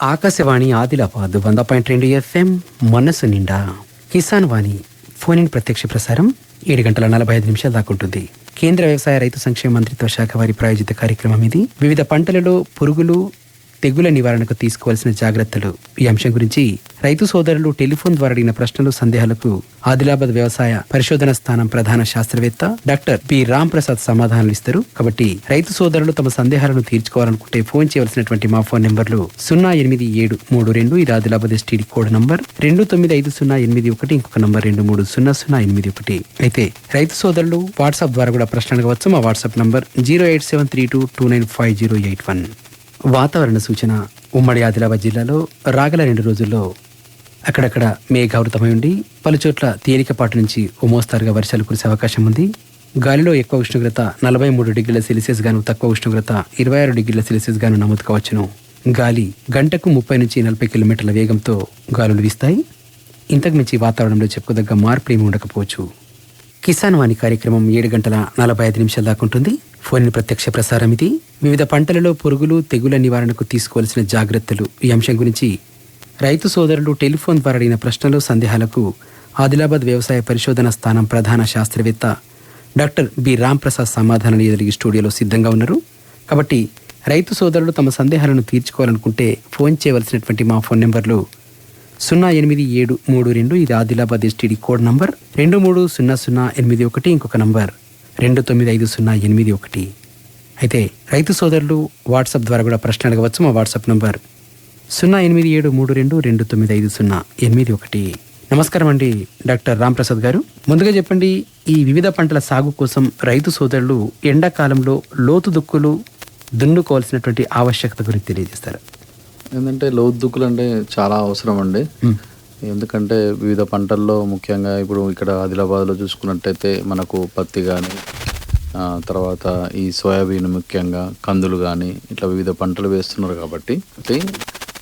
ఆకాశవాణి ఆదిలాబాద్ వంద పాయింట్ రెండు ఎఫ్ఎం మనసు నిండా కిసాన్ వాణి ఫోన్ ఇన్ ప్రత్యక్ష ప్రసారం ఏడు గంటల నలభై ఐదు నిమిషాలు దాకా ఉంటుంది. కేంద్ర వ్యవసాయ రైతు సంక్షేమ మంత్రిత్వ శాఖ వారి ప్రాయోజిత కార్యక్రమం ఇది. వివిధ పంటలలో పురుగులు తెగుల నివారణకు తీసుకోవాల్సిన జాగ్రత్తలు. ఈ అంశం గురించి రైతు సోదరులు టెలిఫోన్ ద్వారా అడిగిన ప్రశ్నలు సందేహాలకు ఆదిలాబాద్ వ్యవసాయ పరిశోధన స్థానం ప్రధాన శాస్త్రవేత్త డాక్టర్ పి. రామ్ ప్రసాద్ సమాధానాలు ఇస్తారు. కాబట్టి రైతు సోదరులు తమ సందేహాలను తీర్చుకోవాలనుకుంటే ఫోన్ చేయవలసినటువంటి మా ఫోన్ నెంబర్లు సున్నా ఎనిమిది ఏడు మూడు రెండు ఇది ఆదిలాబాద్ ఎస్టీడీ కోడ్ నంబర్. రెండు తొమ్మిది ఐదు సున్నా ఎనిమిది ఒకటి ఇంకొక నంబర్ రెండు మూడు సున్నా సున్నా ఎనిమిది ఒకటి. అయితే రైతు సోదరులు వాట్సాప్ ద్వారా కూడా ప్రశ్నలు అడగవచ్చు. మా WhatsApp number zero eight seven three two two nine five zero eight one. వాతావరణ సూచన ఉమ్మడి ఆదిలాబాద్ జిల్లాలో రాగల రెండు రోజుల్లో అక్కడక్కడ మేఘావృతమై ఉండి పలుచోట్ల తేలికపాటి నుంచి ఓ మోస్తారుగా వర్షాలు కురిసే అవకాశం ఉంది. గాలిలో ఎక్కువ ఉష్ణోగ్రత నలభై మూడు డిగ్రీల సెల్సియస్ గాను తక్కువ ఉష్ణోగ్రత ఇరవై ఆరు డిగ్రీల సెల్సియస్ గాను నమోదు కావచ్చును గాలి గంటకు ముప్పై నుంచి నలభై కిలోమీటర్ల వేగంతో గాలులు వీస్తాయి. ఇంతకు మించి వాతావరణంలో చెప్పుకోదగ్గ మార్పు ఏమి ఉండకపోవచ్చు. కిసాన్ వాణి కార్యక్రమం ఏడు గంటల నలభై ఐదు నిమిషాల దాకా ఉంటుంది. ఫోన్ ప్రత్యక్ష ప్రసారం ఇది. వివిధ పంటలలో పురుగులు తెగుల నివారణకు తీసుకోవాల్సిన జాగ్రత్తలు ఈ అంశం గురించి రైతు సోదరులు టెలిఫోన్ ద్వారా అడిగిన ప్రశ్నలు సందేహాలకు ఆదిలాబాద్ వ్యవసాయ పరిశోధన స్థానం ప్రధాన శాస్త్రవేత్త డాక్టర్ బి. రామ్ ప్రసాద్ సమాధానాలు ఎదురిగి స్టూడియోలో సిద్ధంగా ఉన్నారు. కాబట్టి రైతు సోదరులు తమ సందేహాలను తీర్చుకోవాలనుకుంటే ఫోన్ చేయవలసినటువంటి మా ఫోన్ నెంబర్లు సున్నా ఎనిమిది ఏడు మూడు రెండు ఇది ఆదిలాబాద్ ఎస్టీడీ కోడ్ నంబర్. రెండు మూడు సున్నా సున్నా ఎనిమిది ఒకటి ఇంకొక నంబర్. రెండు తొమ్మిది ఐదు సున్నా ఎనిమిది ఒకటి. అయితే రైతు సోదరులు వాట్సాప్ ద్వారా కూడా ప్రశ్న అడగవచ్చు. మా వాట్సాప్ నంబర్ సున్నా ఎనిమిది ఏడు మూడు రెండు రెండు తొమ్మిది ఐదు సున్నా ఎనిమిది ఒకటి. నమస్కారం అండి డాక్టర్ రాంప్రసాద్ గారు. ముందుగా చెప్పండి ఈ వివిధ పంటల సాగు కోసం రైతు సోదరులు ఎండాకాలంలో లోతు దుక్కులు దున్నుకోవాల్సినటువంటి ఆవశ్యకత గురించి తెలియజేస్తారు. ఏంటంటే లోతుక్కులు అంటే చాలా అవసరం అండి ఎందుకంటే వివిధ పంటల్లో ముఖ్యంగా ఇప్పుడు ఇక్కడ ఆదిలాబాద్లో చూసుకున్నట్టయితే మనకు పత్తి కానీ తర్వాత ఈ సోయాబీన్ ముఖ్యంగా కందులు కానీ ఇట్లా వివిధ పంటలు వేస్తున్నారు కాబట్టి.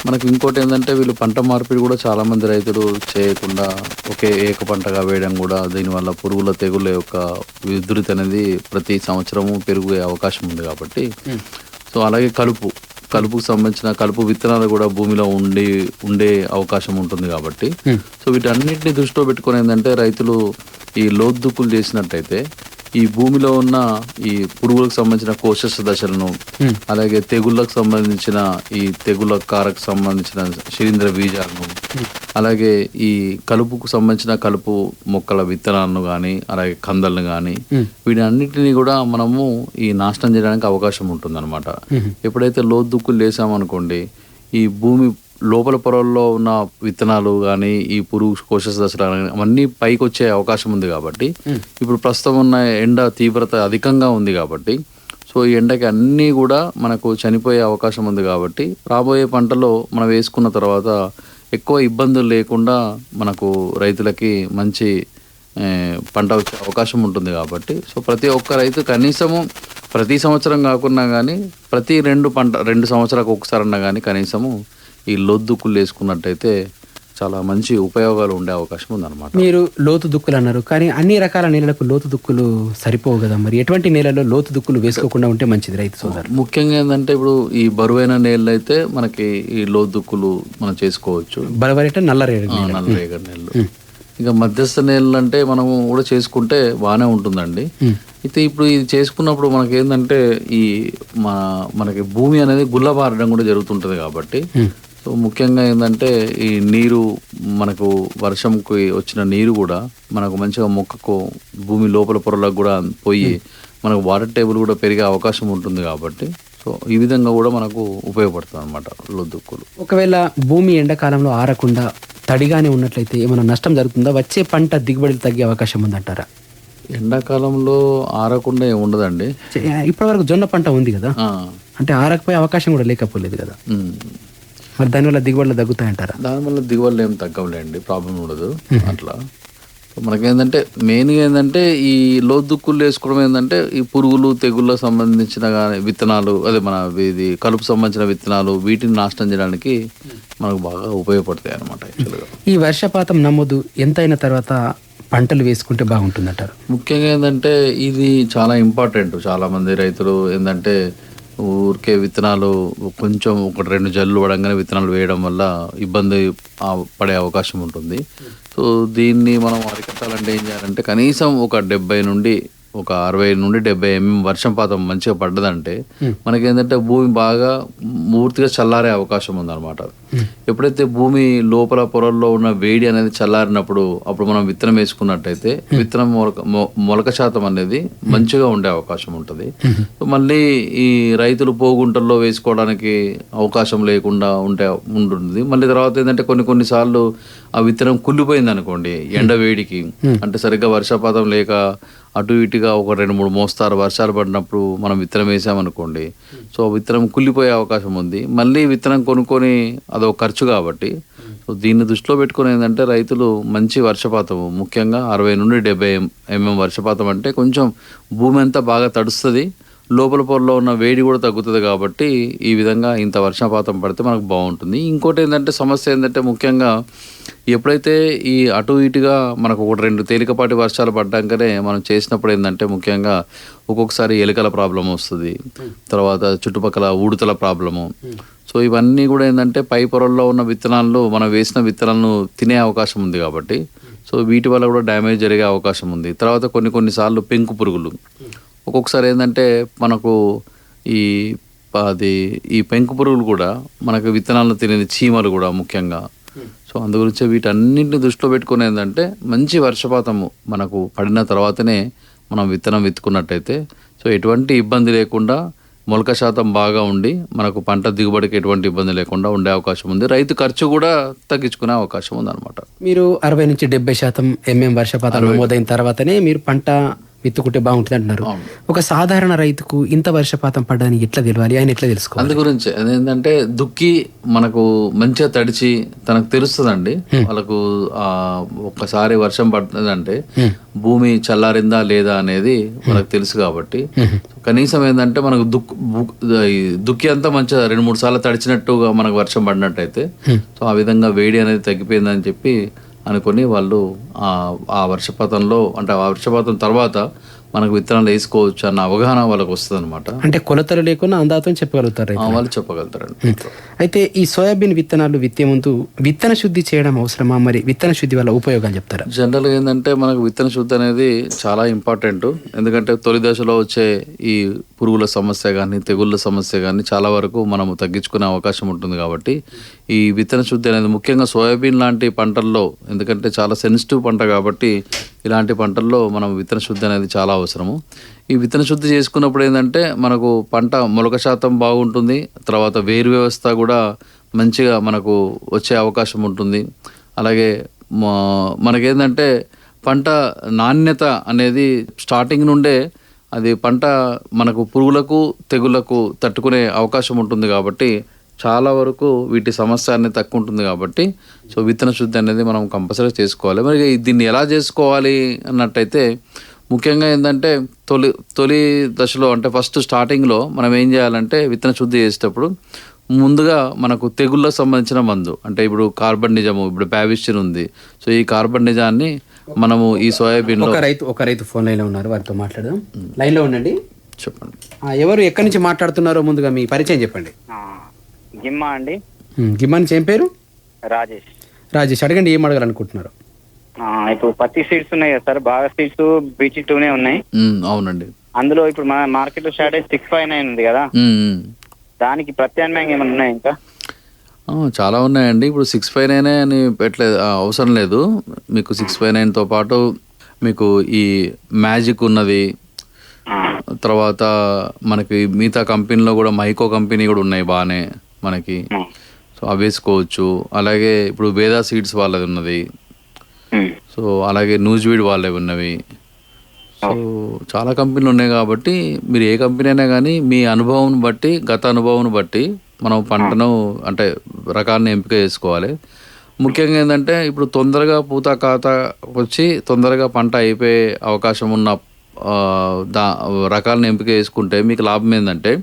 మనకు ఇంకోటి ఏంటంటే వీళ్ళు పంట మార్పిడి కూడా చాలా మంది రైతులు చేయకుండా ఒకే ఏక పంటగా వేయడం కూడా దీనివల్ల పురుగుల తెగుళ్ళ యొక్క ఉధృతి అనేది ప్రతి సంవత్సరము పెరిగే అవకాశం ఉంది కాబట్టి. సో అలాగే కలుపు కలుపుకు సంబంధించిన కలుపు విత్తనాలు కూడా భూమిలో ఉండి ఉండే అవకాశం ఉంటుంది కాబట్టి. సో వీటన్నిటిని దృష్టిలో పెట్టుకుని ఏంటంటే రైతులు ఈ లోద్దుక్కులు చేసినట్టయితే ఈ భూమిలో ఉన్న ఈ పురుగులకు సంబంధించిన కోశస్థ దశలను అలాగే తెగుళ్ళకు సంబంధించిన ఈ తెగుళ్ళ కారకు సంబంధించిన శిలీంద్ర బీజాలను అలాగే ఈ కలుపుకు సంబంధించిన కలుపు మొక్కల విత్తనాలను కానీ అలాగే కందలను కానీ వీటన్నిటిని కూడా మనము ఈ నాశనం చేయడానికి అవకాశం ఉంటుంది అనమాట ఎప్పుడైతే లోతుక్కులు లేసామనుకోండి ఈ భూమి లోపల పొరల్లో ఉన్న విత్తనాలు కానీ ఈ పురుగు కోశ దశలు కానీ అవన్నీ పైకి వచ్చే అవకాశం ఉంది కాబట్టి ఇప్పుడు ప్రస్తుతం ఉన్న ఎండ తీవ్రత అధికంగా ఉంది కాబట్టి సో ఈ ఎండకి అన్నీ కూడా మనకు చనిపోయే అవకాశం ఉంది కాబట్టి రాబోయే పంటలో మనం వేసుకున్న తర్వాత ఎక్కువ ఇబ్బందులు లేకుండా మనకు రైతులకి మంచి పంట వచ్చే అవకాశం ఉంటుంది కాబట్టి సో ప్రతి ఒక్క రైతు కనీసము ప్రతి సంవత్సరం కాకున్నా కానీ ప్రతి రెండు పంట రెండు సంవత్సరాలకు ఒకసారి అన్నా కానీ కనీసము ఈ లొద్దుకులు వేసుకున్నట్టయితే చాలా మంచి ఉపయోగాలు ఉండే అవకాశం ఉందన్నమాట. మీరు లోతు దుక్కులు అన్నారు కానీ అన్ని రకాల నేలలకు లోతు దుక్కులు సరిపోవు కదా మరి? ఎటువంటి నేలలో లోతు దుక్కులు వేసుకోకుండా ఉంటే మంచిది రైతు సోదరు ముఖ్యంగా ఏంటంటే ఇప్పుడు ఈ బరువైన నేలలు అయితే మనకి ఈ లోతు దుక్కులు మనం చేసుకోవచ్చు. బలవరేట నల్లరేడు నల్ల రేగడి నేలలు. ఇంకా మధ్యస్థ నేలలు అంటే మనము కూడా చేసుకుంటే బాగానే ఉంటుందండి. అయితే ఇప్పుడు ఇది చేసుకున్నప్పుడు మనకి ఏంటంటే ఈ మన మనకి భూమి అనేది గుల్లబారడం కూడా జరుగుతుంటుంది కాబట్టి సో ముఖ్యంగా ఏంటంటే ఈ నీరు మనకు వర్షంకి వచ్చిన నీరు కూడా మనకు మంచిగా మొక్కకు భూమి లోపల పొరలకు కూడా పోయి మనకు వాటర్ టేబుల్ కూడా పెరిగే అవకాశం ఉంటుంది కాబట్టి సో ఈ విధంగా కూడా మనకు ఉపయోగపడుతుంది అనమాట లొద్దుక్కులు. ఒకవేళ భూమి ఎండాకాలంలో ఆరకుండా తడిగానే ఉన్నట్లయితే ఏమైనా నష్టం జరుగుతుందా? వచ్చే పంట దిగుబడులు తగ్గే అవకాశం ఉందంటారా? ఎండాకాలంలో ఆరకుండా ఏమి ఉండదండి. ఇప్పటి వరకు జొన్న పంట ఉంది కదా? అంటే ఆరకపోయే అవకాశం కూడా లేకపోలేదు కదా? మరి దానివల్ల దిగుబడులు తగ్గుతాయంటారా దానివల్ల దిగుబడులు ఏం తగ్గవులేండి. ప్రాబ్లం ఉండదు అట్లా. మనకేంటంటే మెయిన్గా ఏంటంటే ఈ లోతుక్కులు వేసుకోవడం ఏంటంటే ఈ పురుగులు తెగుళ్ళకు సంబంధించిన కానీ విత్తనాలు అదే మన ఇది కలుపు సంబంధించిన విత్తనాలు వీటిని నాశనం చేయడానికి మనకు బాగా ఉపయోగపడతాయి అనమాట యాక్చువల్గా ఈ వర్షపాతం నమోదు ఎంతైన తర్వాత పంటలు వేసుకుంటే బాగుంటుందంటారు? ముఖ్యంగా ఏంటంటే ఇది చాలా ఇంపార్టెంట్ చాలా మంది రైతులు ఏంటంటే ఊరికే విత్తనాలు కొంచెం ఒక రెండు జల్లు పడంగానే విత్తనాలు వేయడం వల్ల ఇబ్బంది పడే అవకాశం ఉంటుంది. సో దీన్ని మనం అరికట్టాలంటే ఏం చేయాలంటే కనీసం ఒక డెబ్బై నుండి ఒక అరవై నుండి డెబ్బై ఎంఎం వర్షంపాతం మంచిగా పడ్డదంటే మనకేంటంటే భూమి బాగా పూర్తిగా చల్లారే అవకాశం ఉందన్నమాట. ఎప్పుడైతే భూమి లోపల పొరల్లో ఉన్న వేడి అనేది చల్లారినప్పుడు అప్పుడు మనం విత్తనం వేసుకున్నట్టయితే విత్తనం మొలక మొలక శాతం అనేది మంచిగా ఉండే అవకాశం ఉంటుంది. మళ్ళీ ఈ రైతులు పోగుంటల్లో వేసుకోవడానికి అవకాశం లేకుండా ఉంటే ఉంటుంది మళ్ళీ తర్వాత ఏంటంటే కొన్ని కొన్ని సార్లు ఆ విత్తనం కుళ్ళిపోయింది అనుకోండి ఎండ వేడికి. అంటే సరిగ్గా వర్షపాతం లేక అటు ఇటుగా ఒక రెండు మూడు మోస్తారు. వర్షాలు పడినప్పుడు మనం విత్తనం వేసామనుకోండి సో విత్తనం కుళ్ళిపోయే అవకాశం ఉంది. మళ్ళీ విత్తనం కొనుక్కొని అదొక ఖర్చు కాబట్టి సో దీన్ని దృష్టిలో పెట్టుకుని ఏంటంటే రైతులు మంచి వర్షపాతం ముఖ్యంగా అరవై నుండి డెబ్బై ఎంఎం వర్షపాతం అంటే కొంచెం భూమి అంతా బాగా తడుస్తుంది. లోపల పొరలో ఉన్న వేడి కూడా తగ్గుతుంది కాబట్టి ఈ విధంగా ఇంత వర్షపాతం పడితే మనకు బాగుంటుంది. ఇంకోటి ఏంటంటే సమస్య ఏంటంటే ముఖ్యంగా ఎప్పుడైతే ఈ అటు ఇటుగా మనకు ఒక రెండు తేలికపాటి వర్షాలు పడ్డాకనే మనం చేసినప్పుడు ఏంటంటే ముఖ్యంగా ఒక్కొక్కసారి ఎలుకల ప్రాబ్లం వస్తుంది. తర్వాత చుట్టుపక్కల ఊడుతల ప్రాబ్లము. సో ఇవన్నీ కూడా ఏంటంటే పై పొరల్లో ఉన్న విత్తనాలు మనం వేసిన విత్తనాలను తినే అవకాశం ఉంది కాబట్టి. సో వీటి వల్ల కూడా డ్యామేజ్ జరిగే అవకాశం ఉంది. తర్వాత కొన్ని కొన్నిసార్లు పెంకు పురుగులు. ఒక్కొక్కసారి ఏంటంటే మనకు ఈ అది ఈ పెంకు పురుగులు కూడా మనకు విత్తనాలను తినే చీమలు కూడా ముఖ్యంగా. సో అందు గురించి వీటన్నింటిని దృష్టిలో పెట్టుకుని ఏంటంటే మంచి వర్షపాతము మనకు పడిన తర్వాతనే మనం విత్తనం విత్తుకున్నట్టయితే. సో ఎటువంటి ఇబ్బంది లేకుండా మొలక శాతం బాగా ఉండి మనకు పంట దిగుబడికి ఎటువంటి ఇబ్బంది లేకుండా ఉండే అవకాశం ఉంది. రైతు ఖర్చు కూడా తగ్గించుకునే అవకాశం ఉంది మీరు అరవై నుంచి డెబ్బై శాతం ఎంఎం వర్షపాతం నమోదైన తర్వాతనే మీరు పంట విత్తుకుంటే బాగుంటుంది అంటున్నారు. ఒక సాధారణ రైతుకు ఇంత వర్షపాతం పడడానికి ఎట్లా తెలియాలి ఆయన ఎట్లా తెలుసుకోవాలి? అందు గురించి అదేంటంటే దుక్కి మనకు మంచిగా తడిచి తనకు తెలుస్తుందండి. వాళ్ళకు ఆ ఒక్కసారి వర్షం పడుతుందంటే భూమి చల్లారిందా లేదా అనేది మనకు తెలుసు కాబట్టి. కనీసం ఏంటంటే మనకు దుక్ దుక్కి అంతా మంచిగా రెండు మూడు సార్లు తడిచినట్టుగా మనకు వర్షం పడినట్టయితే సో ఆ విధంగా వేడి అనేది తగ్గిపోయిందని చెప్పి అనుకొని వాళ్ళు ఆ ఆ వర్షపాతంలో అంటే ఆ వర్షపాతం తర్వాత మనకు విత్తనాలు వేసుకోవచ్చు అన్న అవగాహన వాళ్ళకి వస్తుంది అనమాట అంటే కొలతలు లేకుండా అందాతో చెప్పగలుగుతారు. వాళ్ళు చెప్పగలుగుతారండి. అయితే ఈ సోయాబీన్ విత్తనాలు విత్తే ముందు విత్తన శుద్ధి చేయడం అవసరమా? మరి విత్తన శుద్ధి వల్ల ఉపయోగాలు చెప్తారా? జనరల్గా ఏంటంటే మనకు విత్తన శుద్ధి అనేది చాలా ఇంపార్టెంట్. ఎందుకంటే తొలి దశలో వచ్చే ఈ పురుగుల సమస్య కానీ తెగుళ్ళ సమస్య కానీ చాలా వరకు మనము తగ్గించుకునే అవకాశం ఉంటుంది కాబట్టి ఈ విత్తన శుద్ధి అనేది ముఖ్యంగా సోయాబీన్ లాంటి పంటల్లో ఎందుకంటే చాలా సెన్సిటివ్ పంట కాబట్టి ఇలాంటి పంటల్లో మనం విత్తన శుద్ధి అనేది చాలా అవసరము. ఈ విత్తన శుద్ధి చేసుకున్నప్పుడు ఏంటంటే మనకు పంట మొలక శాతం బాగుంటుంది తర్వాత వేరు వ్యవస్థ కూడా మంచిగా మనకు వచ్చే అవకాశం ఉంటుంది. అలాగే మా- మనకేంటంటే పంట నాణ్యత అనేది స్టార్టింగ్ నుండే అది పంట మనకు పురుగులకు తెగులకు తట్టుకునే అవకాశం ఉంటుంది కాబట్టి చాలా వరకు వీటి సమస్య అనేది తక్కువ ఉంటుంది కాబట్టి సో విత్తన శుద్ధి అనేది మనం కంపల్సరీ చేసుకోవాలి. మరి దీన్ని ఎలా చేసుకోవాలి అన్నట్టయితే ముఖ్యంగా ఏంటంటే తొలి తొలి దశలో అంటే ఫస్ట్ స్టార్టింగ్లో మనం ఏం చేయాలంటే విత్తన శుద్ధి చేసేటప్పుడు ముందుగా మనకు తెగుళ్ళకు సంబంధించిన మందు అంటే ఇప్పుడు కార్బన్ నిజము ఇప్పుడు ప్యావిస్టిన్ ఉంది. సో ఈ కార్బన్ నిజాన్ని మనము ఈ సోయాబీన్లో ఒక రైతు ఒక రైతు ఫోన్ లైన్లో ఉన్నారు వారితో మాట్లాడదాం. లైన్లో ఉండండి. చెప్పండి. ఆ, ఎవరు ఎక్కడి నుంచి మాట్లాడుతున్నారో ముందుగా మీ పరిచయం చెప్పండి. ఆ, గిమ్మా అండి. గిమ్మా నుంచి ఏం పేరు? రాజేష్. రాజేష్ అడగండి ఏం అడగాలనుకుంటున్నారు? ఆ, ఇప్పుడు పత్తి సీడ్స్ ఉన్నాయి కదా సార్ బాగా సీడ్స్ బీచ్ టూనే ఉన్నాయి. అవునండి. అందులో ఇప్పుడు మన మార్కెట్లో స్టార్ట్ అయ్యి సిక్స్ ఫైవ్ నైన్ ఉంది కదా. దానికి ప్రత్యామ్నాయంగా ఏమైనా ఉన్నాయి ఇంకా? ఆ, చాలా ఉన్నాయండి. ఇప్పుడు సిక్స్ ఫైవ్ నైన్ అని పెట్టలేదు ఆ, అవసరం లేదు. మీకు సిక్స్ ఫైవ్ నైన్తో పాటు మీకు ఈ మ్యాజిక్ ఉన్నది. ఆ, తర్వాత మనకి మిగతా కంపెనీలో కూడా మైకో కంపెనీ కూడా ఉన్నాయి బాగానే. మనకి. సో అవి వేసుకోవచ్చు. అలాగే ఇప్పుడు వేదా సీడ్స్ వాళ్ళది ఉన్నది. సో అలాగే న్యూజ్వీడ్ వాళ్ళవి ఉన్నవి. సో చాలా కంపెనీలు ఉన్నాయి కాబట్టి మీరు ఏ కంపెనీ అయినా కానీ మీ అనుభవం బట్టి గత అనుభవం బట్టి మనం పంటను అంటే రకాన్ని ఎంపిక చేసుకోవాలి. ముఖ్యంగా ఏంటంటే ఇప్పుడు తొందరగా పూత కాత వచ్చి తొందరగా పంట అయిపోయే అవకాశం ఉన్న దా రకాలను ఎంపిక చేసుకుంటే మీకు లాభం ఏంటంటే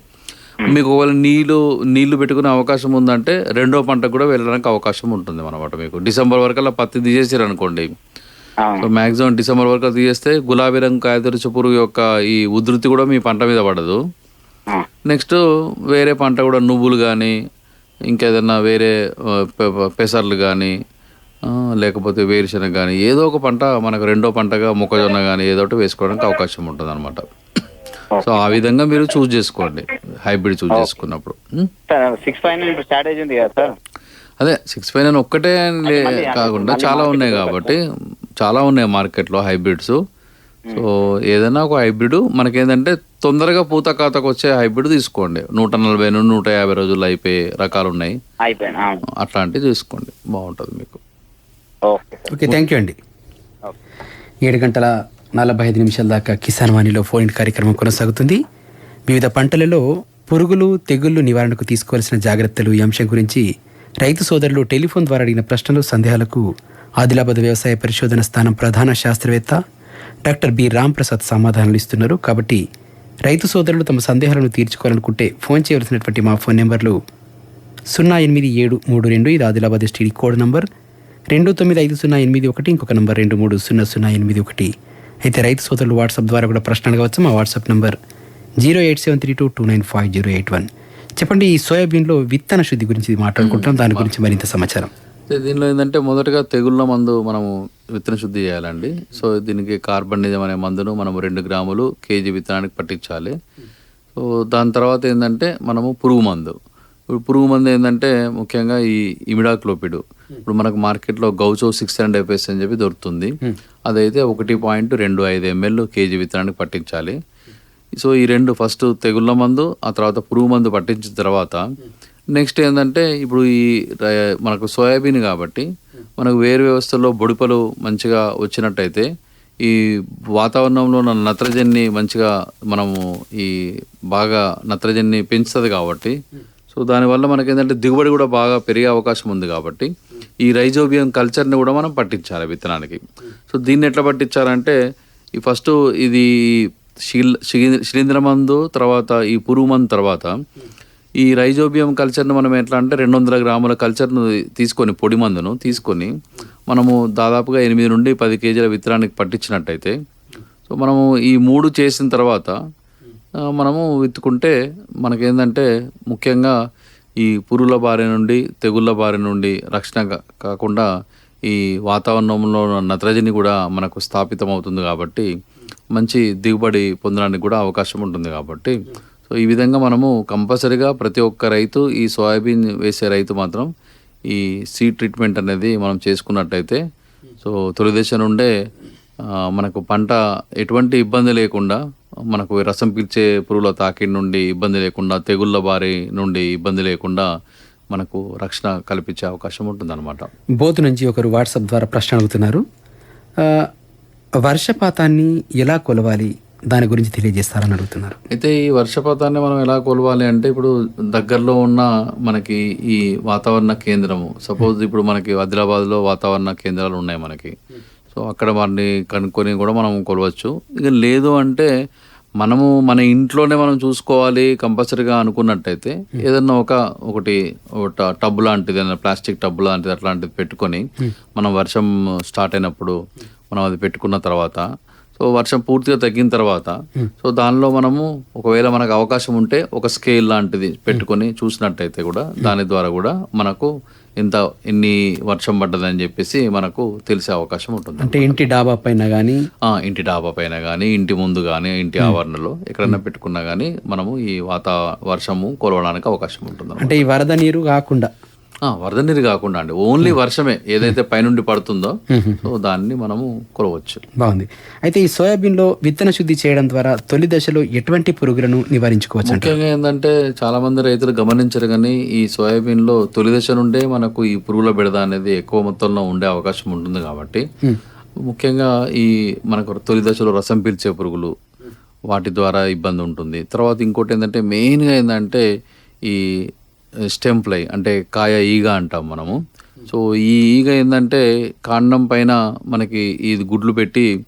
మీకు ఒకవేళ నీళ్ళు నీళ్ళు పెట్టుకునే అవకాశం ఉందంటే రెండో పంటకు కూడా వెళ్ళడానికి అవకాశం ఉంటుంది అనమాట మీకు. డిసెంబర్ వరకల్లా పత్తి తీసేసారు అనుకోండి. సో మాక్సిమం డిసెంబర్ వరకు తీసేస్తే గులాబీ రంగు కాయతొలుచు పురుగు యొక్క ఈ ఉధృతి కూడా మీ పంట మీద పడదు. నెక్స్ట్ వేరే పంట కూడా నువ్వులు కానీ ఇంకేదన్నా వేరే పెసర్లు కానీ లేకపోతే వేరుశనగ కానీ ఏదో ఒక పంట మనకు రెండో పంటగా మొక్కజొన్న కానీ ఏదో ఒకటి వేసుకోవడానికి అవకాశం ఉంటుంది అనమాట సో ఆ విధంగా మీరు చూస్ చేసుకోండి. హైబ్రిడ్ చూస్ చేసుకున్నప్పుడు. సిక్స్ ఫైవ్ నైన్ ఇప్పుడు స్టార్టేజ్ ఉంది కదా సార్ అదే సిక్స్ ఫైవ్ నైన్ ఒక్కటే కాకుండా చాలా ఉన్నాయి కాబట్టి చాలా ఉన్నాయి మార్కెట్లో హైబ్రిడ్స్ సో ఏదైనా ఒక హైబ్రిడ్ మనకేంటంటే తొందరగా పూత ఖాతాకు వచ్చే హైబ్రిడ్ తీసుకోండి. నూట నలభై నుండి నూట యాభై రోజులు అయిపోయే రకాలు ఉన్నాయి అట్లాంటివి తీసుకోండి. బాగుంటుంది మీకు. Okay sir okay thank you అండి. ఏడు గంటల నలభై ఐదు నిమిషాల దాకా కిసాన్ వాణిలో ఫోన్ ఇన్ కార్యక్రమం కొనసాగుతుంది. వివిధ పంటలలో పురుగులు తెగుళ్ళు నివారణకు తీసుకోవాల్సిన జాగ్రత్తలు ఈ అంశం గురించి రైతు సోదరులు టెలిఫోన్ ద్వారా అడిగిన ప్రశ్నలు సందేహాలకు ఆదిలాబాద్ వ్యవసాయ పరిశోధన స్థానం ప్రధాన శాస్త్రవేత్త డాక్టర్ బి. రాంప్రసాద్ సమాధానాలు ఇస్తున్నారు. కాబట్టి రైతు సోదరులు తమ సందేహాలను తీర్చుకోవాలనుకుంటే ఫోన్ చేయవలసినటువంటి మా ఫోన్ నెంబర్లు సున్నా ఎనిమిది ఏడు మూడు రెండు ఇది ఆదిలాబాద్ ఎస్టీడీ కోడ్ నంబర్. రెండు తొమ్మిది ఐదు సున్నా ఎనిమిది ఒకటి ఇంకొక నంబర్ రెండు మూడు సున్నా సున్నా ఎనిమిది ఒకటి. అయితే రైతు సోదరులు వాట్సాప్ ద్వారా కూడా ప్రశ్న అడగవచ్చు. మా WhatsApp number zero eight seven three two two nine five zero eight one. చెప్పండి ఈ సోయాబీన్లో విత్తన శుద్ధి గురించి మాట్లాడుకుంటున్నాం. దాని గురించి మరింత సమాచారం. దీనిలో ఏంటంటే మొదటగా తెగుళ్ళ మందు మనము విత్తన శుద్ధి చేయాలండి. సో దీనికి కార్బనిజం అనే మందును మనము రెండు గ్రాములు కేజీ విత్తనానికి పట్టించాలి. సో దాని తర్వాత ఏంటంటే మనము పురుగు మందు. ఇప్పుడు పురుగు మందు ఏంటంటే ముఖ్యంగా ఈ ఇమిడాక్లోపిడ్. ఇప్పుడు మనకు మార్కెట్లో గౌచో సిక్స్ హండ్రెడ్ ఎఫ్ఎస్ అని చెప్పి దొరుకుతుంది. అదైతే ఒకటి పాయింట్ రెండు ఐదు ఎంఎల్ కేజీ విత్తనానికి పట్టించాలి. సో ఈ రెండు ఫస్ట్ తెగుళ్ళ మందు ఆ తర్వాత పురుగు మందు పట్టించిన తర్వాత నెక్స్ట్ ఏంటంటే ఇప్పుడు ఈ మనకు సోయాబీన్ కాబట్టి మనకు వేరు వ్యవస్థలో బొడిపలు మంచిగా వచ్చినట్టయితే ఈ వాతావరణంలో ఉన్న నత్రజన్ని మంచిగా మనము ఈ బాగా నత్రజన్ని పెంచుతుంది కాబట్టి సో దానివల్ల మనకి ఏంటంటే దిగుబడి కూడా బాగా పెరిగే అవకాశం ఉంది కాబట్టి ఈ రైజోబియం కల్చర్ని కూడా మనం పట్టించాలి విత్తనానికి. సో దీన్ని ఎట్లా పట్టించాలంటే ఈ ఫస్ట్ ఇది శిల్ శిలి- శిలీంద్ర మందు తర్వాత ఈ పురుగు మందు తర్వాత ఈ రైజోబియం కల్చర్ను మనం ఎట్లా అంటే రెండు వందల గ్రాముల కల్చర్ను తీసుకొని పొడి మందును తీసుకొని మనము దాదాపుగా ఎనిమిది నుండి పది కేజీల విత్తనానికి పట్టించినట్టయితే సో మనము ఈ మూడు చేసిన తర్వాత మనము విత్తుకుంటే మనకేందంటే ముఖ్యంగా ఈ పురుగుల బారి నుండి తెగుళ్ళ బారి నుండి రక్షణ కా- కాకుండా ఈ వాతావరణంలో ఉన్న నత్రజని కూడా మనకు స్థాపితం అవుతుంది కాబట్టి మంచి దిగుబడి పొందడానికి కూడా అవకాశం ఉంటుంది కాబట్టి. సో ఈ విధంగా మనము కంపల్సరిగా ప్రతి ఒక్క రైతు ఈ సోయాబీన్ వేసే రైతు మాత్రం ఈ సీడ్ ట్రీట్మెంట్ అనేది మనం చేసుకున్నట్టయితే సో తొలి దశ నుండే మనకు పంట ఎటువంటి ఇబ్బంది లేకుండా మనకు రసం పీల్చే పురుగుల తాకిడి నుండి ఇబ్బంది లేకుండా తెగుళ్ళ బారి నుండి ఇబ్బంది లేకుండా మనకు రక్షణ కల్పించే అవకాశం ఉంటుందన్నమాట. బోతు నుంచి ఒకరు వాట్సాప్ ద్వారా ప్రశ్న అడుగుతున్నారు. వర్షపాతాన్ని ఎలా కొలవాలి? దాని గురించి తెలియజేస్తారని అడుగుతున్నారు. అయితే ఈ వర్షపాతాన్ని మనం ఎలా కొలవాలి అంటే ఇప్పుడు దగ్గరలో ఉన్న మనకి ఈ వాతావరణ కేంద్రము సపోజ్ ఇప్పుడు మనకి ఆదిలాబాద్లో వాతావరణ కేంద్రాలు ఉన్నాయి మనకి. సో అక్కడ వాటిని కనుక్కొని కూడా మనం కొలవచ్చు. ఇక లేదు అంటే మనము మన ఇంట్లోనే మనం చూసుకోవాలి కంపల్సరీగా అనుకున్నట్టయితే ఏదన్నా ఒక ఒకటి ఒక టబ్ లాంటిది ఏదైనా ప్లాస్టిక్ టబ్ లాంటిది అట్లాంటిది పెట్టుకొని మనం వర్షం స్టార్ట్ అయినప్పుడు మనం అది పెట్టుకున్న తర్వాత సో వర్షం పూర్తిగా తగ్గిన తర్వాత సో దానిలో మనము ఒకవేళ మనకు అవకాశం ఉంటే ఒక స్కేల్ లాంటిది పెట్టుకొని చూసినట్టయితే కూడా దాని ద్వారా కూడా మనకు ఎంత ఎన్ని వర్షం పడ్డదని చెప్పేసి మనకు తెలిసే అవకాశం ఉంటుంది. అంటే ఇంటి డాబా పైన కానీ ఆ, ఇంటి డాబా పైన కానీ ఇంటి ముందు కానీ ఇంటి ఆవరణలో ఎక్కడైనా పెట్టుకున్నా కానీ మనము ఈ వాత వర్షము కొలవడానికి అవకాశం ఉంటుంది అంటే ఈ వరద నీరు కాకుండా? వరద నీరు కాకుండా అండి. ఓన్లీ వర్షమే ఏదైతే పైనుండి పడుతుందో సో దాన్ని మనము కొలవచ్చు. బాగుంది. అయితే ఈ సోయాబీన్లో విత్తన శుద్ధి చేయడం ద్వారా తొలి దశలో ఎటువంటి పురుగులను నివారించుకోవచ్చు ముఖ్యంగా ఏంటంటే చాలా మంది రైతులు గమనించరు కానీ ఈ సోయాబీన్లో తొలి దశ నుండే మనకు ఈ పురుగుల బెడద అనేది ఎక్కువ మొత్తంలో ఉండే అవకాశం ఉంటుంది కాబట్టి ముఖ్యంగా ఈ మనకు తొలి దశలో రసం పీల్చే పురుగులు వాటి ద్వారా ఇబ్బంది ఉంటుంది. తర్వాత ఇంకోటి ఏంటంటే మెయిన్గా ఏంటంటే ఈ స్టెమ్ ఫ్లై అంటే కాయ ఈగ అంటాం మనము. సో ఈ ఈగ ఏంటంటే కాండం పైన మనకి ఇది గుడ్లు పెట్టి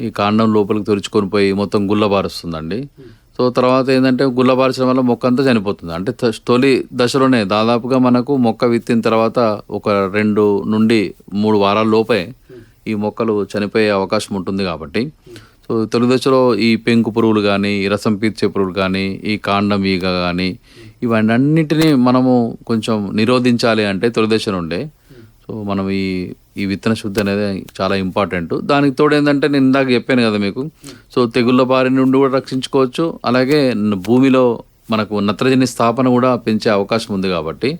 ఈ కాండం లోపలికి తెరుచుకొని పోయి మొత్తం గుల్లబారుస్తుందండి. సో తర్వాత ఏంటంటే గుల్లబార్చడం వల్ల మొక్క అంతా చనిపోతుంది. అంటే త- తొలి దశలోనే దాదాపుగా మనకు మొక్క విత్తిన తర్వాత ఒక రెండు నుండి మూడు వారాల లోపే ఈ మొక్కలు చనిపోయే అవకాశం ఉంటుంది కాబట్టి. సో తొలి దశలో ఈ పెంకు పురుగులు కానీ రసం పీల్చే పురుగులు కానీ ఈ కాండం ఈగ కానీ ఇవన్నిటిని మనము కొంచెం నిరోధించాలి అంటే తొలిదశ నుండే సో మనం ఈ ఈ విత్తన శుద్ధి అనేది చాలా ఇంపార్టెంట్. దానికి తోడు ఏంటంటే నేను ఇందాక చెప్పాను కదా మీకు. సో తెగుళ్ళ బారి నుండి కూడా రక్షించుకోవచ్చు. అలాగే భూమిలో మనకు నత్రజని స్థాపన కూడా పెంచే అవకాశం ఉంది కాబట్టి.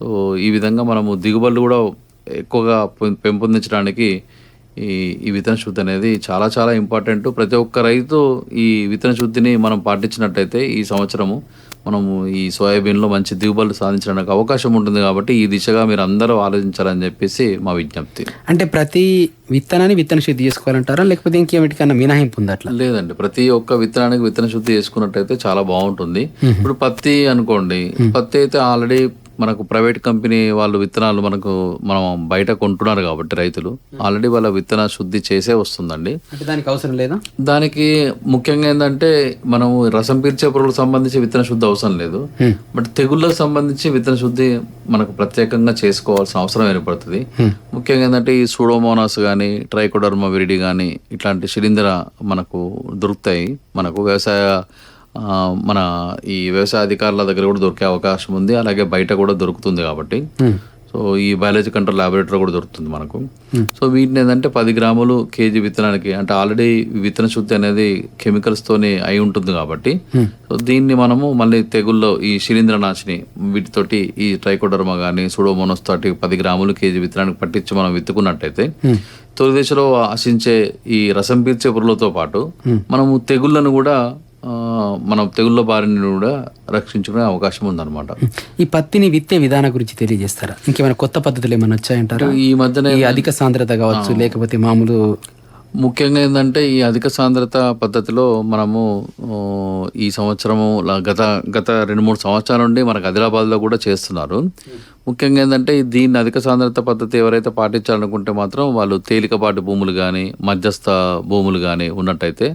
సో ఈ విధంగా మనము దిగుబడులు కూడా ఎక్కువగా పెం- పెంపొందించడానికి ఈ ఈ విత్తన శుద్ధి అనేది చాలా చాలా ఇంపార్టెంట్. ప్రతి ఒక్క రైతు ఈ విత్తన శుద్ధిని మనం పాటించినట్టయితే ఈ సంవత్సరము మనము ఈ సోయాబీన్లో మంచి దిగుబడులు సాధించడానికి అవకాశం ఉంటుంది కాబట్టి ఈ దిశగా మీరు అందరూ ఆలోచించాలని చెప్పేసి మా విజ్ఞప్తి. అంటే ప్రతి విత్తనాన్ని విత్తన శుద్ధి చేసుకోవాలంటారా? లేకపోతే ఇంకేమిటికన్నా మినహాయింపు ఉంది అట్లా? లేదండి. ప్రతి ఒక్క విత్తనానికి విత్తన శుద్ధి చేసుకున్నట్టయితే చాలా బాగుంటుంది. ఇప్పుడు పత్తి అనుకోండి. పత్తి అయితే ఆల్రెడీ మనకు ప్రైవేట్ కంపెనీ వాళ్ళు విత్తనాలు మనకు మనం బయట కొంటున్నారు కాబట్టి రైతులు. ఆల్రెడీ వాళ్ళ విత్తన శుద్ధి చేసే వస్తుందండి. దానికి అవసరం లేదా? దానికి ముఖ్యంగా ఏంటంటే మనము రసం పీల్చే పురుగులకు సంబంధించి విత్తన శుద్ధి అవసరం లేదు. బట్ తెగుళ్ళకు సంబంధించి విత్తన శుద్ధి మనకు ప్రత్యేకంగా చేసుకోవాల్సిన అవసరం ఏర్పడుతుంది. ముఖ్యంగా ఏంటంటే ఈ సూడోమోనాస్ కానీ ట్రైకోడర్మా విరిడి కానీ ఇట్లాంటి శిలీంధ్ర మనకు దొరుకుతాయి. మనకు వ్యవసాయ మన ఈ వ్యవసాయ అధికారుల దగ్గర కూడా దొరికే అవకాశం ఉంది. అలాగే బయట కూడా దొరుకుతుంది కాబట్టి. సో ఈ బయాలజీ కంట్రోల్ ల్యాబొరేటరీ కూడా దొరుకుతుంది మనకు. సో వీటిని ఏంటంటే పది గ్రాములు కేజీ విత్తనానికి అంటే ఆల్రెడీ విత్తన శుద్ధి అనేది కెమికల్స్ తోని అయి ఉంటుంది కాబట్టి. సో దీన్ని మనము మళ్ళీ తెగుల్లో ఈ శిలీంద్రనాశిని వీటితోటి ఈ ట్రైకోడర్మా కానీ సుడోమోనస్ తోటి పది గ్రాములు కేజీ విత్తనానికి పట్టించి మనం విత్తుకున్నట్టయితే తొలి దశలో ఆశించే ఈ రసం పీల్చే పురుగులతో పాటు మనము తెగుళ్ళను కూడా మనం తెగుళ్ళ బారి నుండి కూడా రక్షించుకునే అవకాశం ఉందన్నమాట. ఈ పత్తిని విత్తే విధానం గురించి తెలియజేస్తారా? ఇంకేమైనా కొత్త పద్ధతులు ఏమైనా వచ్చాయంటారా? ఈ మధ్యన అధిక సాంద్రత కావచ్చు లేకపోతే మామూలు ముఖ్యంగా ఏంటంటే ఈ అధిక సాంద్రత పద్ధతిలో మనము ఈ సంవత్సరము గత గత రెండు మూడు సంవత్సరాల నుండి మనకు ఆదిలాబాద్లో కూడా చేస్తున్నారు. ముఖ్యంగా ఏంటంటే దీన్ని అధిక సాంద్రత పద్ధతి ఎవరైతే పాటించాలనుకుంటే మాత్రం వాళ్ళు తేలికపాటి భూములు కానీ మధ్యస్థ భూములు కానీ ఉన్నట్టయితే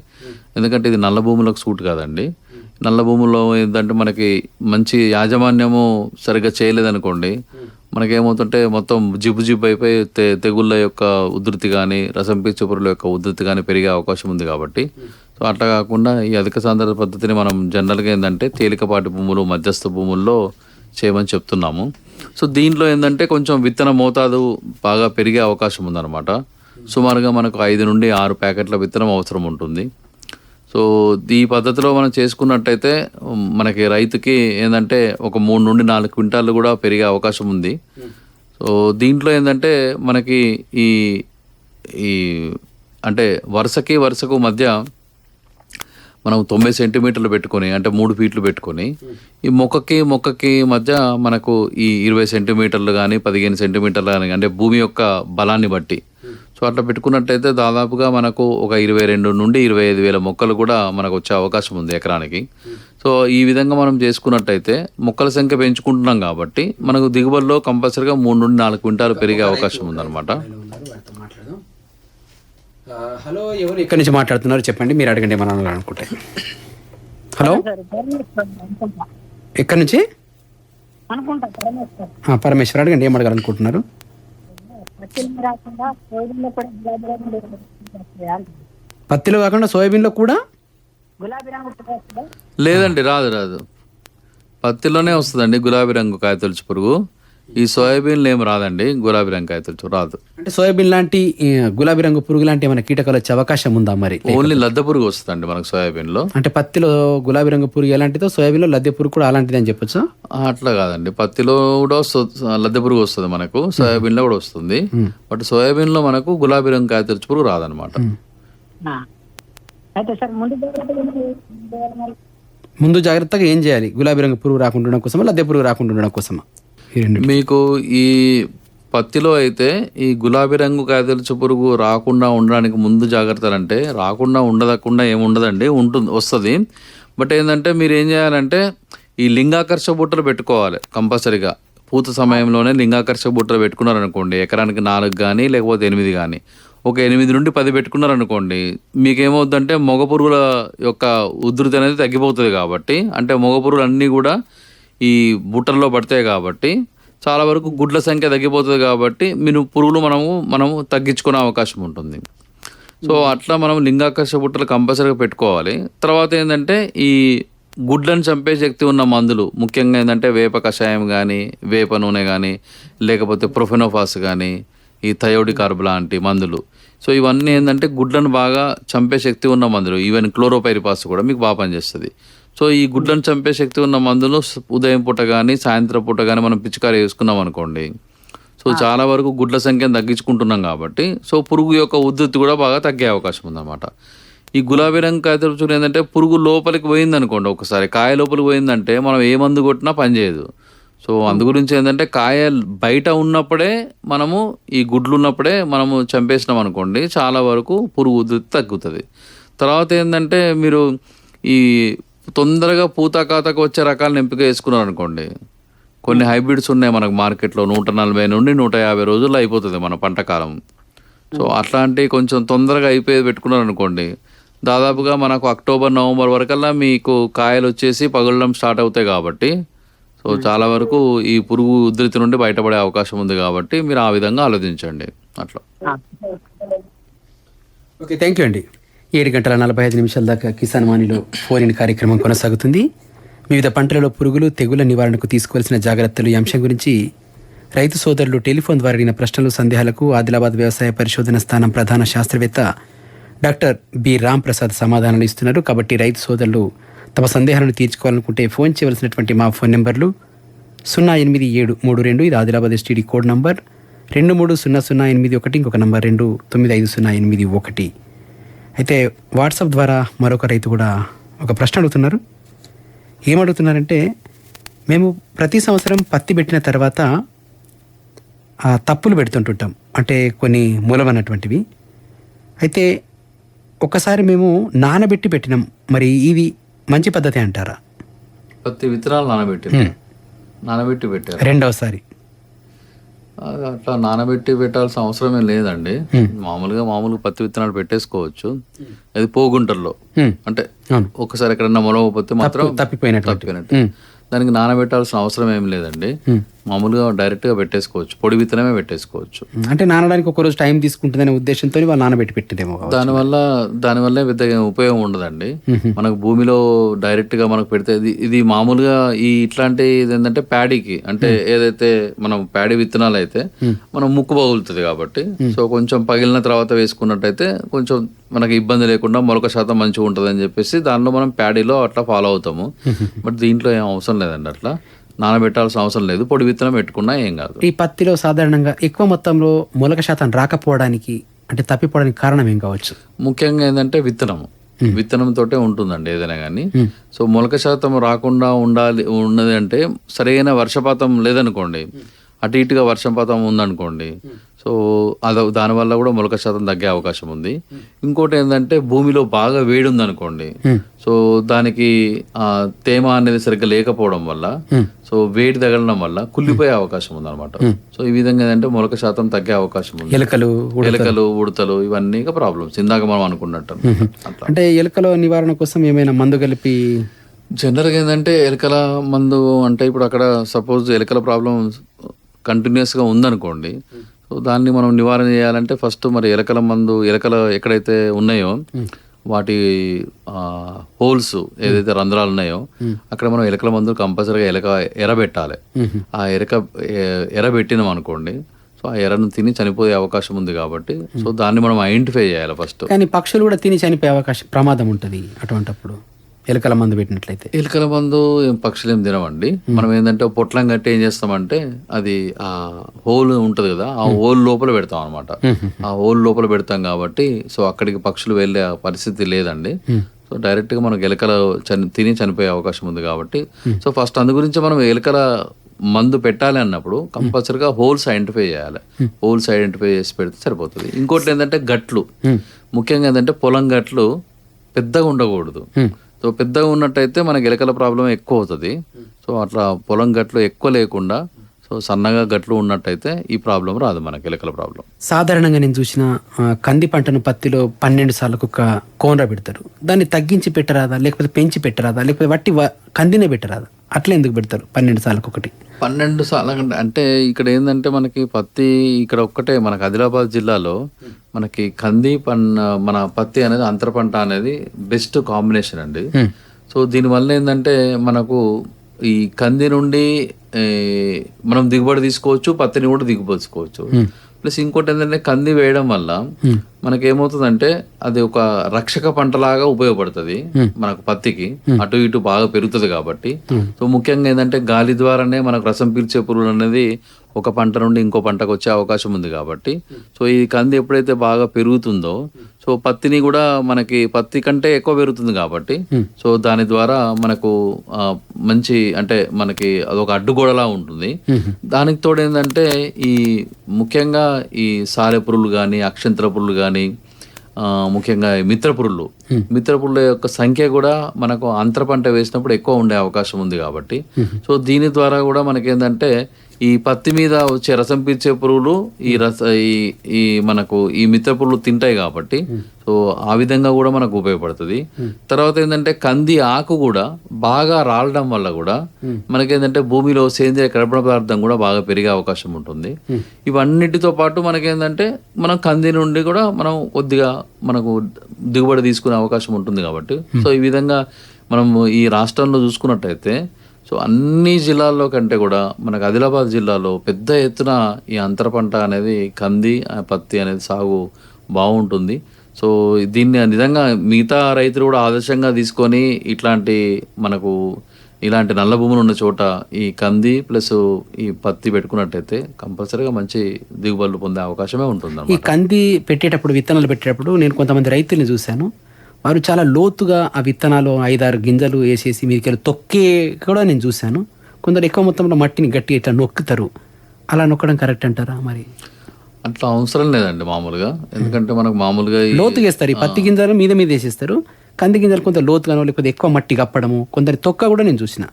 ఎందుకంటే ఇది నల్ల భూములకు సూట్ కాదండి. నల్ల భూముల్లో ఏంటంటే మనకి మంచి యాజమాన్యము సరిగ్గా చేయలేదనుకోండి మనకేమవుతుంటే మొత్తం జిబు జిబు అయిపోయి తె తెగుళ్ళ యొక్క ఉధృతి కానీ రసం పీల్చే పురుగుల యొక్క ఉధృతి కానీ పెరిగే అవకాశం ఉంది కాబట్టి. సో అట్లా కాకుండా ఈ అధిక సాంద్రత పద్ధతిని మనం జనరల్గా ఏంటంటే తేలికపాటి భూములు మధ్యస్థ భూముల్లో చేయమని చెప్తున్నాము. సో దీంట్లో ఏంటంటే కొంచెం విత్తన మోతాదు బాగా పెరిగే అవకాశం ఉందన్నమాట. సుమారుగా మనకు ఐదు నుండి ఆరు ప్యాకెట్ల విత్తనం అవసరం ఉంటుంది. సో ఈ పద్ధతిలో మనం చేసుకున్నట్టయితే మనకి రైతుకి ఏంటంటే ఒక మూడు నుండి నాలుగు క్వింటాలు కూడా పెరిగే అవకాశం ఉంది. సో దీంట్లో ఏంటంటే మనకి ఈ ఈ అంటే వరుసకి వరుసకు మధ్య మనం తొంభై సెంటీమీటర్లు పెట్టుకొని అంటే మూడు ఫీట్లు పెట్టుకొని ఈ మొక్కకి మొక్కకి మధ్య మనకు ఈ ఇరవై సెంటీమీటర్లు కానీ పదిహేను సెంటీమీటర్లు కానీ అంటే భూమి యొక్క బలాన్ని బట్టి సో అట్లా పెట్టుకున్నట్టయితే దాదాపుగా మనకు ఒక ఇరవై రెండు నుండి ఇరవై ఐదు వేల మొక్కలు కూడా మనకు వచ్చే అవకాశం ఉంది ఎకరానికి. సో ఈ విధంగా మనం చేసుకున్నట్టయితే మొక్కల సంఖ్య పెంచుకుంటున్నాం కాబట్టి మనకు దిగుబడిలో కంపల్సరీగా మూడు నుండి నాలుగు క్వింటాలు పెరిగే అవకాశం ఉందన్నమాట. హలో ఎవరు ఎక్కడి నుంచి మాట్లాడుతున్నారు? చెప్పండి మీరు అడగండి మనం అనుకుంటే. హలో? ఎక్కడి నుంచి? అనుకుంటా పరమేశ్వర్. ఆ, పరమేశ్వర్ అడగండి ఏం అడగాలనుకుంటున్నారు కూడా గులాబీ రంగు వస్తాయా? పత్తిలో కాకుండా సోయాబీన్లో కూడా? గులాబీ రంగు పువ్వు వస్తుందా? లేదండి రాదు రాదు. పత్తిలోనే వస్తుందండి గులాబీ రంగు కాయతొలుచు పురుగు. ఈ సోయాబీన్లు ఏం రాదండి గులాబీ రంగు కాయతొలుచు రాదు. అంటే సోయాబీన్ లాంటి గులాబీ రంగు పురుగు లాంటి ఏమైనా కీటకాలు వచ్చే అవకాశం ఉందా మరి? ఓన్లీ లద్ద పురుగు వస్తుందండి మనకు సోయాబీన్లో. అంటే పత్తిలో గులాబీ రంగు పురుగు ఎలాంటిదో సోయాబీన్లో లద్దె పురుగు కూడా అలాంటిది అని చెప్పొచ్చు? అట్లా కాదండి పత్తిలో కూడా వస్తుంది లద్దె పురుగు వస్తుంది మనకు సోయాబీన్లో కూడా వస్తుంది. బట్ సోయాబీన్లో మనకు గులాబీ రంగు కాయతొలుచు పురుగు రాదనమాట ఆ. అయితే సార్ ముందు జాగ్రత్తగా ఏం చేయాలి? గులాబీ రంగు పురుగు రాకుండా ఉండడం కోసమా లద్దె పురుగు రాకుండా ఉండడం కోసమా? మీకు ఈ పత్తిలో అయితే ఈ గులాబీ రంగు కాయతొలుచు పురుగు రాకుండా ఉండడానికి ముందు జాగ్రత్తలు అంటే రాకుండా ఉండదకుండా ఏమి ఉండదండి ఉంటుంది వస్తుంది. బట్ ఏంటంటే మీరు ఏం చేయాలంటే ఈ లింగాకర్ష బుట్టలు పెట్టుకోవాలి కంపల్సరీగా. పూత సమయంలోనే లింగాకర్ష బుట్టలు పెట్టుకున్నారనుకోండి ఎకరానికి నాలుగు కానీ లేకపోతే ఎనిమిది కానీ ఒక ఎనిమిది నుండి పది పెట్టుకున్నారనుకోండి మీకేమవుతుందంటే మగ పురుగుల యొక్క ఉధృతి అనేది తగ్గిపోతుంది కాబట్టి అంటే మగ పురుగులు అన్నీ కూడా ఈ బుట్టల్లో పడతాయి కాబట్టి చాలా వరకు గుడ్ల సంఖ్య తగ్గిపోతుంది కాబట్టి మీరు పురుగులు మనము మనము తగ్గించుకునే అవకాశం ఉంటుంది. సో అట్లా మనం లింగాకర్ష బుట్టలు కంపల్సరీగా పెట్టుకోవాలి. తర్వాత ఏంటంటే ఈ గుడ్లను చంపే శక్తి ఉన్న మందులు ముఖ్యంగా ఏంటంటే వేప కషాయం కానీ వేప నూనె కానీ లేకపోతే ప్రొఫెనోఫాస్ కానీ ఈ థయోడి కార్బ్ లాంటి మందులు. సో ఇవన్నీ ఏంటంటే గుడ్లను బాగా చంపే శక్తి ఉన్న మందులు. ఈవెన్ క్లోరోపైరిపాస్ కూడా మీకు బాగా పనిచేస్తుంది. సో ఈ గుడ్లను చంపే శక్తి ఉన్న మందులు ఉదయం పూట కానీ సాయంత్రం పూట కానీ మనం పిచికారి వేసుకున్నాం అనుకోండి. సో చాలా వరకు గుడ్ల సంఖ్యను తగ్గించుకుంటున్నాం కాబట్టి సో పురుగు యొక్క ఉద్ధృతి కూడా బాగా తగ్గే అవకాశం ఉందన్నమాట. ఈ గులాబీ రంగు కాయతరుచులు ఏంటంటే పురుగు లోపలికి పోయింది అనుకోండి ఒకసారి. కాయ లోపలికి పోయిందంటే మనం ఏ మందు కొట్టినా పనిచేయదు సో అందు గురించి ఏంటంటే కాయ బయట ఉన్నప్పుడే మనము ఈ గుడ్లు ఉన్నప్పుడే మనము చంపేసినాం అనుకోండి చాలా వరకు పురుగు ఉధృతి తగ్గుతుంది. తర్వాత ఏంటంటే మీరు ఈ తొందరగా పూత కాతకు వచ్చే రకాలను ఎంపిక చేసుకున్నారు అనుకోండి కొన్ని హైబ్రిడ్స్ ఉన్నాయి మనకు మార్కెట్లో నూట నలభై నుండి నూట యాభై రోజుల్లో అయిపోతుంది మన పంట కాలం. సో అట్లాంటి కొంచెం తొందరగా అయిపోయేది పెట్టుకున్నారు అనుకోండి దాదాపుగా మనకు అక్టోబర్ నవంబర్ వరకల్లా మీకు కాయలు వచ్చేసి పగలడం స్టార్ట్ అవుతాయి కాబట్టి సో చాలా వరకు ఈ పురుగు ఉధృతి నుండి బయటపడే అవకాశం ఉంది కాబట్టి మీరు ఆ విధంగా ఆలోచించండి. అట్లా. ఓకే థ్యాంక్ యూ అండి. ఏడు గంటల నలభై ఐదు నిమిషాల దాకా కిసాన్ వాణిలో ఫోన్ ఇన్ కార్యక్రమం కొనసాగుతుంది. వివిధ పంటలలో పురుగులు తెగుల నివారణకు తీసుకోవాల్సిన జాగ్రత్తలు ఈ అంశం గురించి రైతు సోదరులు టెలిఫోన్ ద్వారా అడిగిన ప్రశ్నలు సందేహాలకు ఆదిలాబాద్ వ్యవసాయ పరిశోధన స్థానం ప్రధాన శాస్త్రవేత్త డాక్టర్ బి. రామ్ ప్రసాద్ సమాధానాలు ఇస్తున్నారు. కాబట్టి రైతు సోదరులు తమ సందేహాలను తీర్చుకోవాలనుకుంటే ఫోన్ చేయవలసినటువంటి మా ఫోన్ నెంబర్లు సున్నా ఎనిమిది ఏడు మూడు రెండు ఇది ఆదిలాబాద్ ఎస్టీడీ కోడ్ నంబర్. రెండు మూడు సున్నా సున్నా ఎనిమిది ఒకటి ఇంకొక నంబర్ రెండు తొమ్మిది ఐదు సున్నా ఎనిమిది ఒకటి. అయితే వాట్సాప్ ద్వారా మరొక రైతు కూడా ఒక ప్రశ్న అడుగుతున్నారు. ఏమడుగుతున్నారంటే మేము ప్రతి సంవత్సరం పత్తి పెట్టిన తర్వాత ఆ తప్పులు పెడుతుంటుంటాం. అంటే కొన్ని మూలమైనటువంటివి అయితే ఒకసారి మేము నానబెట్టి పెట్టినాం. మరి ఇది మంచి పద్ధతి అంటారా? పత్తి విత్తనాలు నానబెట్టి నానబెట్టి పెట్టారు. రెండవసారి. అట్లా నానబెట్టి పెట్టాల్సిన అవసరమే లేదండి. మామూలుగా మామూలుగా పత్తి విత్తనాలు పెట్టేసుకోవచ్చు. అది పోగుంటల్లో. అంటే ఒకసారి ఎక్కడన్నా మొలవపోతే మాత్రం. తప్పిపోయినట్టు. దానికి నానబెట్టాల్సిన అవసరం ఏం లేదండి. మామూలుగా డైరెక్ట్గా పెట్టేసుకోవచ్చు. పొడి విత్తనమే పెట్టేసుకోవచ్చు. అంటే నానడానికి ఒక రోజు టైం తీసుకుంటుందనే ఉద్దేశంతో వాళ్ళు నానబెట్టి పెట్టిందేమో. దానివల్ల దానివల్ల పెద్దగా ఉపయోగం ఉండదండి. మనకు భూమిలో డైరెక్ట్గా మనకు పెడితే ఇది ఇది మామూలుగా ఈ ఇట్లాంటి ఇది ఏంటంటే ప్యాడీకి అంటే ఏదైతే మనం ప్యాడీ విత్తనాలు అయితే మనం ముక్కు పగులుతుంది కాబట్టి సో కొంచెం పగిలిన తర్వాత వేసుకున్నట్టయితే కొంచెం మనకి ఇబ్బంది లేకుండా మొలక శాతం మంచిగా ఉంటుంది అని చెప్పేసి దానిలో మనం ప్యాడీలో అట్లా ఫాలో అవుతాము. బట్ దీంట్లో ఏం అవసరం లేదండి అట్లా. నానబెట్టాల్సిన అవసరం లేదు. పొడి విత్తనం పెట్టుకున్నా ఏం కాదు. ఈ పత్తిలో సాధారణంగా ఎక్కువ మొత్తంలో మొలక శాతం రాకపోవడానికి అంటే తప్పిపోవడానికి కారణం ఏం కావచ్చు? ముఖ్యంగా ఏంటంటే విత్తనం. తోటే ఉంటుందండి ఏదైనా కానీ. సో మొలక శాతం రాకుండా ఉండాలి ఉన్నది అంటే సరైన వర్షపాతం లేదనుకోండి. అటు ఇటుగా వర్షపాతం ఉందనుకోండి. సో అది దానివల్ల కూడా మొలక శాతం తగ్గే అవకాశం ఉంది. ఇంకోటి ఏంటంటే భూమిలో బాగా వేడి ఉందనుకోండి సో దానికి తేమ అనేది సరిగ్గా లేకపోవడం వల్ల సో వేడి తగలడం వల్ల కుళ్ళిపోయే అవకాశం ఉందన్నమాట. సో ఈ విధంగా ఏంటంటే మొలక శాతం తగ్గే అవకాశం ఉంది. ఎలుకలు ఎలుకలు ఉడతలు ఇవన్నీ ప్రాబ్లమ్స్ ఇందాక మనం అనుకున్నట్టు. అంటే ఎలుకల నివారణ కోసం ఏమైనా మందు కలిపి జనరల్గా ఏంటంటే ఎలుకల మందు అంటే ఇప్పుడు అక్కడ సపోజ్ ఎలుకల ప్రాబ్లం కంటిన్యూస్గా ఉందనుకోండి సో దాన్ని మనం నివారణ చేయాలంటే ఫస్ట్ మరి ఎలుకల మందు ఎలుకలు ఎక్కడైతే ఉన్నాయో వాటి హోల్స్ ఏదైతే రంధ్రాలు ఉన్నాయో అక్కడ మనం ఎలుకల మందు కంపల్సరీగా ఎలక ఎరబెట్టాలి. ఆ ఎరక ఎరబెట్టినాం అనుకోండి సో ఆ ఎరను తిని చనిపోయే అవకాశం ఉంది కాబట్టి సో దాన్ని మనం ఐడెంటిఫై చేయాలి ఫస్ట్. కానీ పక్షులు కూడా తిని చనిపోయే అవకాశం ప్రమాదం ఉంటుంది అటువంటప్పుడు. ఎలుకల మందు పెట్టినట్లయితే. ఎలుకల మందు ఏం పక్షులు ఏం తినవండి మనం ఏంటంటే పొట్లం కట్టి ఏం చేస్తామంటే అది ఆ హోల్ ఉంటది కదా ఆ హోల్ లోపల పెడతాం అనమాట ఆ హోల్ లోపల పెడతాం కాబట్టి సో అక్కడికి పక్షులు వెళ్ళే పరిస్థితి లేదండి. సో డైరెక్ట్గా మనకు ఎలుకలు చని తిని చనిపోయే అవకాశం ఉంది కాబట్టి సో ఫస్ట్ అందు గురించి మనం ఎలుకల మందు పెట్టాలి అన్నప్పుడు కంపల్సరీగా హోల్స్ ఐడెంటిఫై చేయాలి. హోల్స్ ఐడెంటిఫై చేసి పెడితే సరిపోతుంది. ఇంకోటి ఏంటంటే గట్లు. ముఖ్యంగా ఏంటంటే పొలం గట్లు పెద్దగా ఉండకూడదు. సో పెద్దగా ఉన్నట్టయితే మనకి ఎలకల ప్రాబ్లం ఎక్కువ అవుతుంది. సో అట్లా పొలం గట్లు ఎక్కువ లేకుండా సో సన్నగా గట్లు ఉన్నట్టయితే ఈ ప్రాబ్లం రాదు మనకి ఎలకల ప్రాబ్లం. సాధారణంగా నేను చూసిన కంది పంటను పత్తిలో పన్నెండు సార్లకు ఒక కోనర పెడతారు. దాన్ని తగ్గించి పెట్టరాదా? లేకపోతే పెంచి పెట్టరాదా? లేకపోతే వట్టి వ- కందినే పెట్టరాదా? అట్లా ఎందుకు పెడతారు పన్నెండు సార్లకు ఒకటి? పన్నెండు సార్లు అంటే ఇక్కడ ఏంటంటే మనకి పత్తి ఇక్కడ ఒక్కటే మనకి ఆదిలాబాద్ జిల్లాలో మనకి కంది పన్న మన పత్తి అనేది అంతర పంట అనేది బెస్ట్ కాంబినేషన్ అండి. సో దీనివల్ల ఏంటంటే మనకు ఈ కంది నుండి మనం దిగుబడి తీసుకోవచ్చు పత్తిని కూడా దిగుబడుకోవచ్చు ప్లస్ ఇంకోటి ఏంటంటే కంది వేయడం వల్ల మనకి ఏమవుతుందంటే అది ఒక రక్షక పంటలాగా ఉపయోగపడుతుంది మనకు పత్తికి. అటు ఇటు బాగా పెరుగుతుంది కాబట్టి. సో ముఖ్యంగా ఏంటంటే గాలి ద్వారానే మనకు రసం పీల్చే పురుగులు అనేది ఒక పంట నుండి ఇంకో పంటకు వచ్చే అవకాశం ఉంది కాబట్టి. సో ఈ కంది ఎప్పుడైతే బాగా పెరుగుతుందో సో పత్తిని కూడా మనకి పత్తి కంటే ఎక్కువ పెరుగుతుంది కాబట్టి. సో దాని ద్వారా మనకు మంచి అంటే మనకి అదొక అడ్డుగోడలా ఉంటుంది. దానికి తోడు ఏంటంటే ఈ ముఖ్యంగా ఈ సారె పురుగులు కానీ అక్షంతర పురుగులు కానీ ముఖ్యంగా ఈ మిత్ర పురుగులు మిత్ర పురుగుల యొక్క సంఖ్య కూడా మనకు అంతర పంట వేసినప్పుడు ఎక్కువ ఉండే అవకాశం ఉంది కాబట్టి. సో దీని ద్వారా కూడా మనకేంటంటే ఈ పత్తి మీద వచ్చే రసం పీల్చే పురుగులు ఈ రస ఈ ఈ మనకు ఈ మిత్ర పురుగులు తింటాయి కాబట్టి సో ఆ విధంగా కూడా మనకు ఉపయోగపడుతుంది. తర్వాత ఏంటంటే కంది ఆకు కూడా బాగా రాలడం వల్ల కూడా మనకేంటంటే భూమిలో సేంద్రియ కర్బన పదార్థం కూడా బాగా పెరిగే అవకాశం ఉంటుంది. ఇవన్నిటితో పాటు మనకేంటంటే మనం కంది నుండి కూడా మనం కొద్దిగా మనకు దిగుబడి తీసుకునే అవకాశం ఉంటుంది కాబట్టి సో ఈ విధంగా మనం ఈ రాష్ట్రంలో చూసుకున్నట్టయితే సో అన్ని జిల్లాల్లో కంటే కూడా మనకు ఆదిలాబాద్ జిల్లాలో పెద్ద ఎత్తున ఈ అంతర పంట అనేది కంది ఆ, పత్తి అనేది సాగు బాగుంటుంది. సో దీన్ని నిజంగా మిగతా రైతులు కూడా ఆదర్శంగా తీసుకొని ఇట్లాంటి మనకు ఇలాంటి నల్ల భూములు ఉన్న చోట ఈ కంది ప్లస్ ఈ పత్తి పెట్టుకున్నట్టయితే కంపల్సరీగా మంచి దిగుబడులు పొందే అవకాశమే ఉంటుంది ఈ కంది పెట్టేటప్పుడు విత్తనాలు పెట్టేటప్పుడు నేను కొంతమంది రైతుల్ని చూశాను. వారు చాలా లోతుగా ఆ విత్తనాలు ఐదారు గింజలు వేసేసి మీదకి తొక్కే కూడా నేను చూశాను. కొందరు ఎక్కువ మొత్తంలో మట్టిని గట్టి ఇట్లా నొక్కుతారు. అలా నొక్కడం కరెక్ట్ అంటారా మరి? అట్లా అవసరం లేదండి మామూలుగా. ఎందుకంటే మనకు మామూలుగా ఈ- లోతుగా వేస్తారు. ఈ పత్తి గింజలు మీద మీద వేసేస్తారు. కంది గింజలు కొంత లోతుగానో లేకపోతే ఎక్కువ మట్టి కప్పడము కొందరి తొక్క కూడా నేను చూసిన.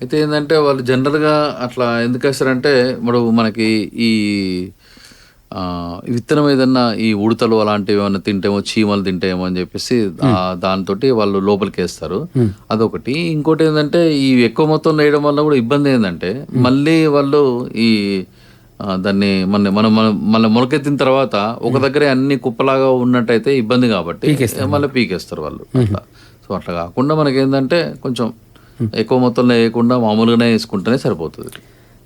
అయితే ఏంటంటే వాళ్ళు జనరల్గా అట్లా ఎందుకు వేస్తారంటే ఇప్పుడు మనకి ఈ విత్తనం ఏదన్నా ఈ ఉడతలు అలాంటివి ఏమైనా తింటేమో చీమలు తింటేమో అని చెప్పేసి దాంతో వాళ్ళు లోపలికి వేస్తారు అదొకటి. ఇంకోటి ఏంటంటే ఈ ఎక్కువ మొత్తంలో వేయడం వల్ల కూడా ఇబ్బంది ఏంటంటే మళ్ళీ వాళ్ళు ఈ దాన్ని మన మనం మనం మళ్ళీ మొలకెత్తిన తర్వాత ఒక దగ్గరే అన్ని కుప్పలాగా ఉన్నట్టయితే ఇబ్బంది కాబట్టి మళ్ళీ పీకేస్తారు వాళ్ళు అట్లా. సో అట్లా కాకుండా మనకి ఏంటంటే కొంచెం ఎక్కువ మొత్తంలో వేయకుండా మామూలుగానే వేసుకుంటేనే సరిపోతుంది.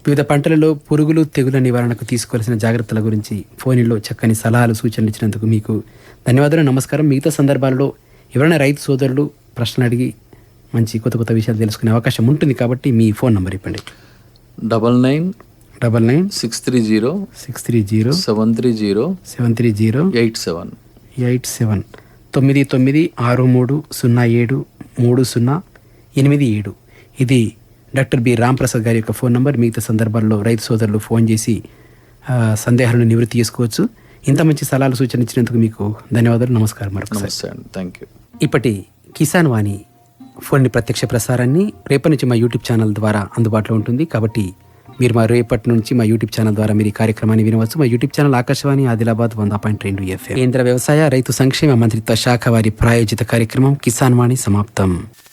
వివిధ పంటలలో పురుగులు తెగుల నివారణకు తీసుకోవాల్సిన జాగ్రత్తల గురించి ఫోన్లో చక్కని సలహాలు సూచనలు ఇచ్చినందుకు మీకు ధన్యవాదాలు. నమస్కారం. మిగతా సందర్భాల్లో ఎవరైనా రైతు సోదరులు ప్రశ్నలు అడిగి మంచి కొత్త కొత్త విషయాలు తెలుసుకునే అవకాశం ఉంటుంది కాబట్టి మీ ఫోన్ నంబర్ ఇవ్వండి double nine double nine six three zero six three zero seven three zero seven three zero eight seven eight seven తొమ్మిది తొమ్మిది ఆరు మూడు సున్నా ఏడు మూడు సున్నా ఎనిమిది ఏడు. ఇది డాక్టర్ బి రాంప్రసాద్ గారి యొక్క ఫోన్ నంబర్ మిగతా సందర్భాల్లో రైతు సోదరులు ఫోన్ చేసి సందేహాలను నివృత్తి చేసుకోవచ్చు. ఇంత మంచి సలహాలు సూచన ఇచ్చినందుకు మీకు ధన్యవాదాలు. నమస్కారం మరొకసారి. Thank you. ఇప్పటి కిసాన్ వాణి ఫోన్ ప్రత్యక్ష ప్రసారాన్ని రేపటి నుంచి మా యూట్యూబ్ ఛానల్ ద్వారా అందుబాటులో ఉంటుంది. కాబట్టి మీరు మా రేపటి నుంచి మా యూట్యూబ్ ఛానల్ ద్వారా మీరు ఈ కార్యక్రమాన్ని వినవచ్చు. మా యూట్యూబ్ ఛానల్ ఆకాశవాణి ఆదిలాబాద్ వంద పాయింట్ రెండు ఎఫ్ఎం. కేంద్ర వ్యవసాయ రైతు సంక్షేమ మంత్రిత్వ శాఖ వారి ప్రాయోజిత కార్యక్రమం కిసాన్ వాణి సమాప్తం.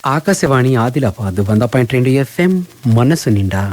ఆకాశవాణి ఆదిలాబాద్ వంద పాయింట్ రెండు ఎఫ్ఎం. మనసు నిండా.